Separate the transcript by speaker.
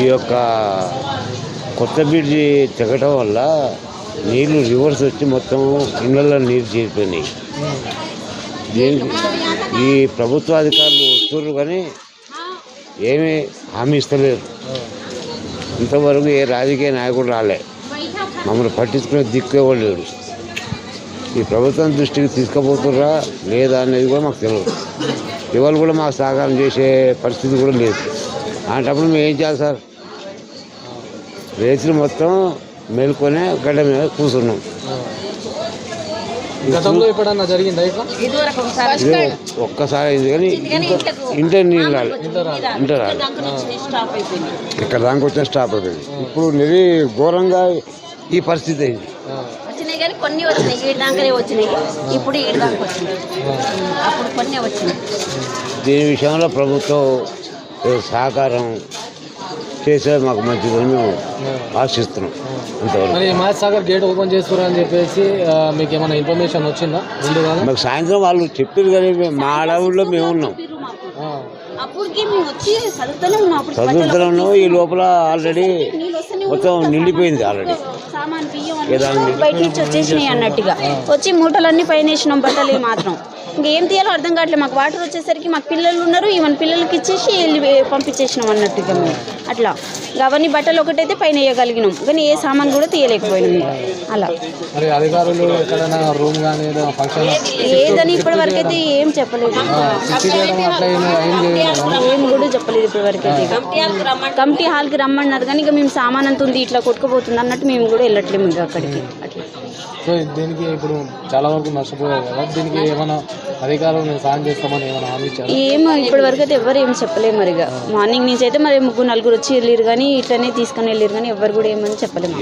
Speaker 1: ఈ యొక్క కొత్త బ్రిడ్జి తెగటం వల్ల నీళ్ళు రివర్స్ వచ్చి మొత్తం ఇళ్ళల్లో నీరు చేరిపోయినాయి. దీనికి ఈ ప్రభుత్వ అధికారులు వస్తున్నారు కానీ ఏమీ హామీ ఇస్తలేరు. ఇంతవరకు ఏ రాజకీయ నాయకుడు రాలే. మమ్మల్ని పట్టించుకునే దిక్కు ఎవరు ఈ ప్రభుత్వం దృష్టికి తీసుకుపోతుర్రా లేదా అనేది కూడా మాకు తెలియదు ఎవరు కూడా మాకు సహకారం చేసే పరిస్థితి కూడా లేదు. అలాంటప్పుడు మేము ఏం చేయాలి సార్? రైతులు మొత్తం మేల్కొనే గడ్డ మీద కూర్చున్నాం.
Speaker 2: గతంలో ఎప్పుడన్నా జరిగిందా ఇట్లా?
Speaker 3: ఇదివరకు ఒకసారి.
Speaker 1: ఇది ఒక్కసారి అయింది కానీ ఇంత నీళ్ళు రాలే. ఇంత రాలే.
Speaker 3: స్టాప్ అయిపోయింది
Speaker 1: ఇక్కడ దానికి వచ్చిన స్టాప్ అయిపోయింది. ఇప్పుడు నిరీ ఘోరంగా ఈ పరిస్థితి అయింది.
Speaker 2: ఆ,
Speaker 3: వచ్చినాయి కానీ కొన్ని వచ్చినాయి. ఈడు దాకానే వచ్చినాయి. ఇప్పుడు ఈడు దాకా వచ్చినాయి. అప్పుడు కొన్ని వచ్చినాయి.
Speaker 1: దీని విషయంలో ప్రభుత్వం సహకారం చేసేది మాకు మంచిదని మేము ఆశిస్తున్నాం
Speaker 2: మరి మ్యాథ్ సాగర్ గేట్ ఓపెన్ చేస్తున్నారు అని చెప్పేసి మీకు ఏమైనా ఇన్ఫర్మేషన్ వచ్చిందా
Speaker 1: మాకు సాయంత్రం వాళ్ళు చెప్పారు కానీ మా అడవుల్లో మేము ఉన్నాం
Speaker 2: ఆ,
Speaker 3: అప్పటికి మేము వచ్చి చదువుతూనే ఉన్నాం అప్పుడు
Speaker 1: చదువుతున్నాం ఉన్నాం. ఈ లోపల ఆల్రెడీ మొత్తం నిండిపోయింది ఆల్రెడీ
Speaker 3: బయట నుంచి వచ్చేసినాయి అన్నట్టుగా. వచ్చి మూటలన్నీ పైన వేసినాం బట్టలు మాత్రం. ఇంకేం తీయాలో అర్థం కావట్లేదు. మాకు వాటర్ వచ్చేసరికి మాకు పిల్లలు ఉన్నారు ఈవెన్ పిల్లలకి ఇచ్చేసి వెళ్ళి పంపించేసినాం అన్నట్టుగా మేము. అట్లా. అవన్నీ బట్టలు ఒకటైతే పైన వేయగలిగినాం. కానీ ఏ సామాన్ కూడా తీయలేకపోయినాం. అలా. ఏదని ఇప్పటి వరకు అయితే ఏం చెప్పలేదు. ఏం కూడా చెప్పలేదు ఇప్పటి వరకు అయితే కమిటీ హాల్కి రమ్మన్నారు కానీ ఇక మేము సామాన్ అంత ఉంది ఇట్లా కొట్టుకుపోతుంది అన్నట్టు మేము కూడా వెళ్ళట్లేము ఇక అక్కడికి.
Speaker 2: సో దీనికి ఇప్పుడు చాలా వరకు నష్టపోయారు కదా. దీనికి ఏమైనా అధికారులు నేను సాయం చేస్తామని ఏమైనా హామీ ఇచ్చారు?
Speaker 3: ఏమో ఇప్పటి వరకు అయితే ఎవరు ఏం చెప్పలేము మరి ఇక మార్నింగ్ నుంచి అయితే మరి ముగ్గురు నలుగురు వచ్చి వెళ్ళారు కానీ ఇట్లనే తీసుకొని వెళ్ళారు కానీ ఎవరు కూడా ఏమని చెప్పలేము.